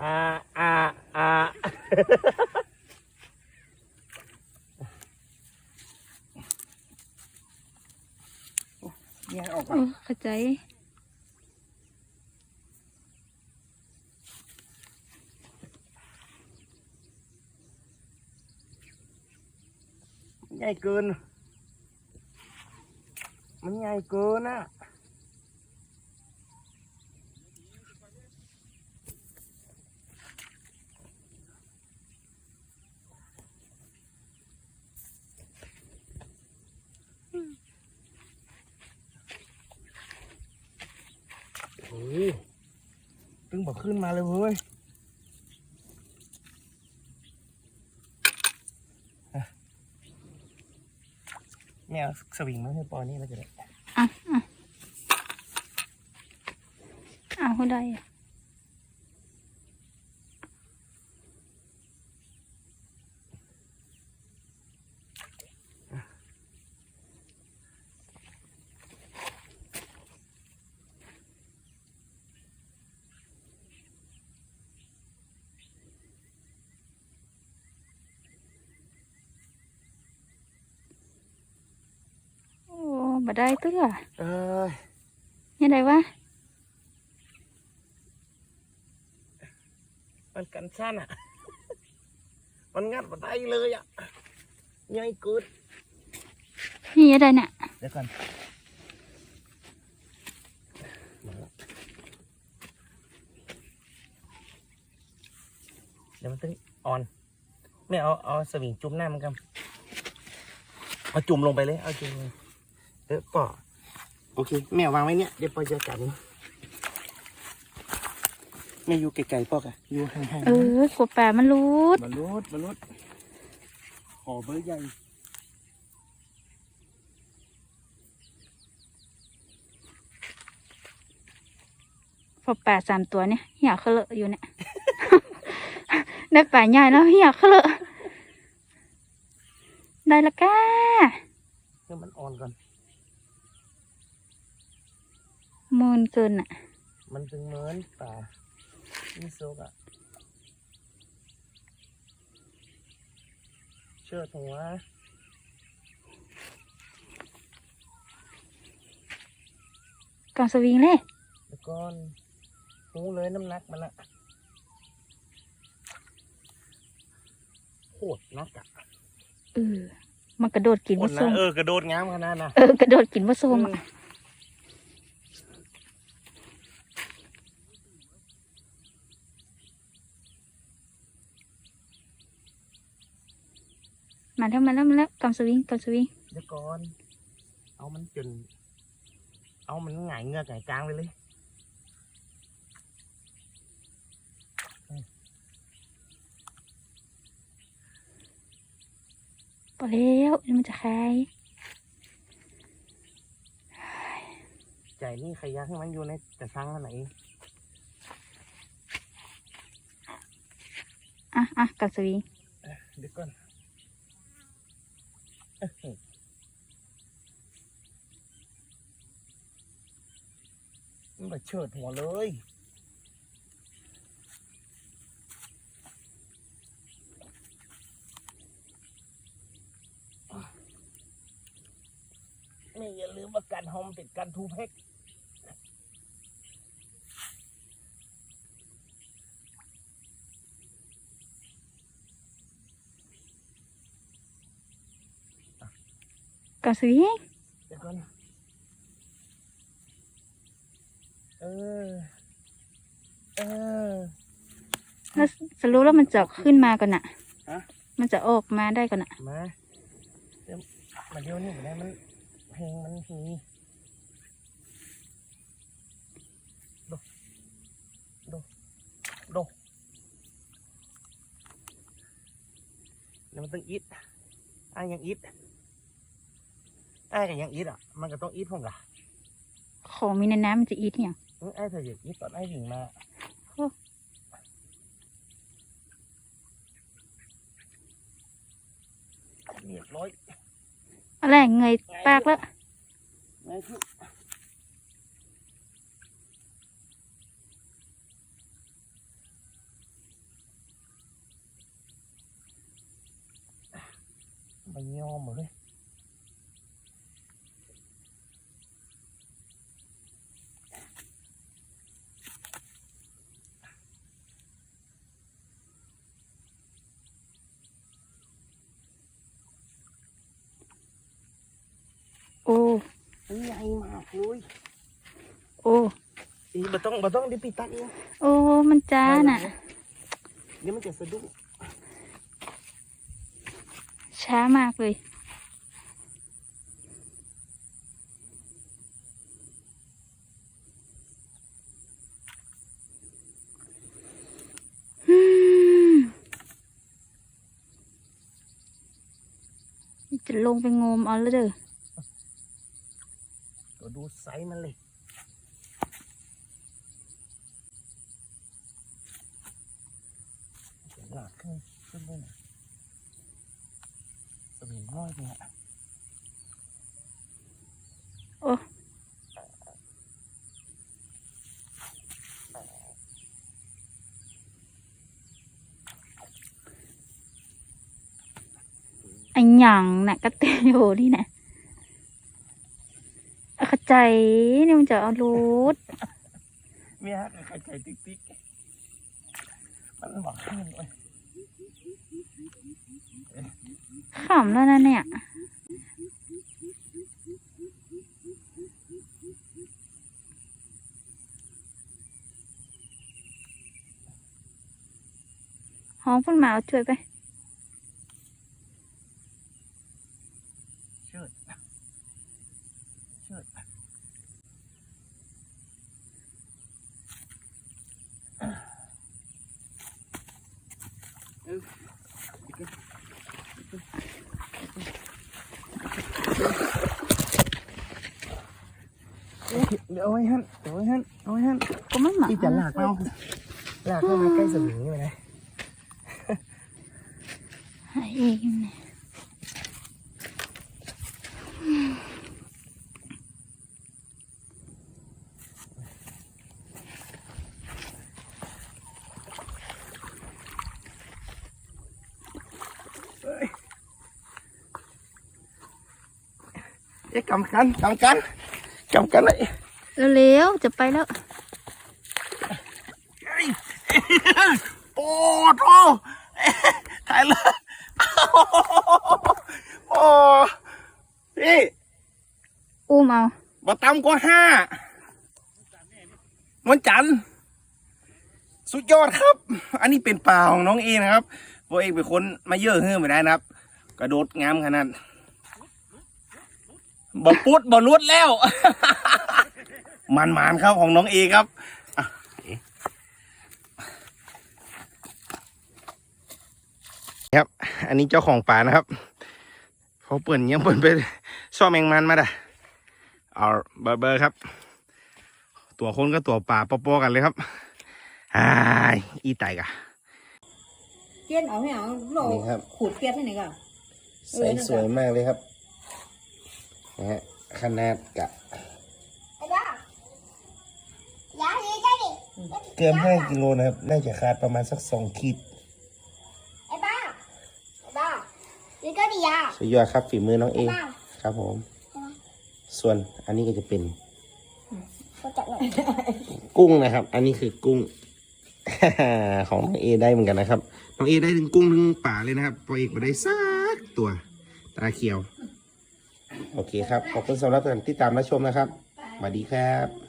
อ่าอ่าอ่าแยกออกโอ้เข้าใจใหญ่เกิน มันใหญ่เกินอะ โอ้ยตึง บอกขึ้นมาเลยเว้ยแมวสวิงมาให้ปอนี่แล้วจะได้อะอะเอาเขาได้ บ่ได้เตื้อเอ้ยยังไงวะมันกันสั้นอะ มันงัดมาได้เลยอะใหญ่เกินนี่ยังไงเนี่ยเดี๋ยวก่อนมาแล้วเดี๋ยวมันต้องอ่อนไม่เอาเอาสวิงจุ่มหน้ามันกันเอาจุ่มลงไปเลย เอาจุ่มลง เออปอโอเค แม่วางไว้เนี่ยเดี๋ยวปอจะจับมันแม่อยู่ไกลๆปอกอะอยู่ห่างเออกลัวแปะมันรูดบรรลุดบรรลุดขอเบอร์ใหญ่พอแปะสามตัวเนี่ยเหี่ยเขาเลอะอยู่เนี่ยได้แปะใหญ่แล้วเหี่ยเขาเลอะได้ละแกๆเดี๋ยวมันอ่อนก่อน มูนเกินอะ มันถึงเหมือนป่านี่โซกอะเชิดหัวกองสวิงเลยแล้วก็หูเลยน้ำหนักมันอะโคตรนักอะเออมันกระโดดกินโคมะตรส้นะมเออกระโดดง้ามขนาดน่ะ เออกระโดดกินมะส้มอะ มาแล้วมาแล้วมาแล้วกำสวิงกำสวิงเดี๋ยวก่อน เอามันจน เอามันหงายเงือกหงายกลางไปเลยพอแล้วเดี๋ยวมันจะคายใจนี่ขยักให้มันอยู่ในแต่ซังอันไหนอะอะกำสวิงเดี๋ยวก่อน มันแบบเชิดหัวเลยนี่อย่าลืมว่าการหอมติดการทูเพกกำสวิง เดี๋ยวก่อนเออ เออ แล้วสรู้แล้วมันจะขึ้นมาก่อนน่ะ ฮะ มันจะออกมาได้ก่อนน่ะ มาเดี๋ยวมาเดี๋ยวนี้ได้มันเพลงมันทีดู ดูดูเดี๋ยวมันต้องอิดอ้ายยังอิด ไอ้กับยังอีดอะ มันก็ต้องอีดผมกะของมีในน้ำมันจะอีดเนี่ยไอ้เธออยากอีดตอนไอ้ถึงมาเรียบร้อยอะไรเงยปากแล้วเงยขึ้นไปยอมเลย โอ้ ใหญ่มากเลย โอ้ อีบ่ต้องบ่ต้องเดี๋ยวปีตักเอง โอ้มันจ้าน่ะ เดี๋ยวมันจะสะดุ้ง ช้ามากเลย อืมจะลงไปงมเอาแล้วเด้อ ก็ดู ไซส์มันเลยหนักขึ้นขึ้นด้วยนะสวิงน้อยเนี่ยโอ้ไอันหยังน่ะกระเตโยนี่นะเอาเข้า ใจนี่มันจะเอารูดเมียฮักไข่ไก่ติ๊กติ๊กมันหวานขึ้นเลยขำแล้วนะเนี่ยห้องเพุ่นมาเอาช่วยไป เดี๋ยวเอาไว้ฮั่นเดี๋ยวเอาไว้ฮั่นเอาไว้ฮั่นก็ไม่หมาที่จะลากเอาลากเข้ามาใกล้สวิงนี่ไหมนะหาเองเนี่ยเอ๊ะกำกันกำกัน กำกันเลยเร็วๆจะไปแล้วโอ้โหถ่ายเลยโอ้พี่อุ้มเอาบ่ต่ำกว่าห้าวันจันทร์สุดยอดครับ อันนี้เป็นป่าของน้องเอนะครับพวกเองเป็นคนมาเยอะเฮือไม่ได้นะครับ กระโดดงามขนาด บ่ปุดบ่รุดแล้ว มันมานๆครับของน้องเอครับอะเอครับ อันนี้เจ้าของป่านะครับเขาเปิ่นยังเปิ่นไปซ่อมแมงมันมาด่ะเอาเบอร์เบอร์ครับ ตัวคนก็ตัวป่าปอๆกันเลยครับอ้ายอีไตกะเปี้ยนเอาไม่เอาโลนี่ครับ ขูดเปี้ยนให้หน่อยก่อน ใสสวยมากเลยครับ นะฮะขนาดกะเกินห้ากิโลนะครับ น่าจะขาดประมาณสักสองขีดไอ้บ้าไอ้บ้านี่ก็ดีอะสุดยอดครับฝีมือน้องเอไอ้บ้าครับผม ส่วนอันนี้ก็จะเป็นเขาจับหน่อยกุ้งนะครับ อันนี้คือกุ้ง ของน้องเอได้เหมือนกันนะครับ น้องเอได้ถึงกุ้งถึงป่าเลยนะครับปอเอกมาได้สักตัว ตาเขียว โอเคครับ ขอบคุณสำหรับการติดตามและชมนะครับสวัสดีครับ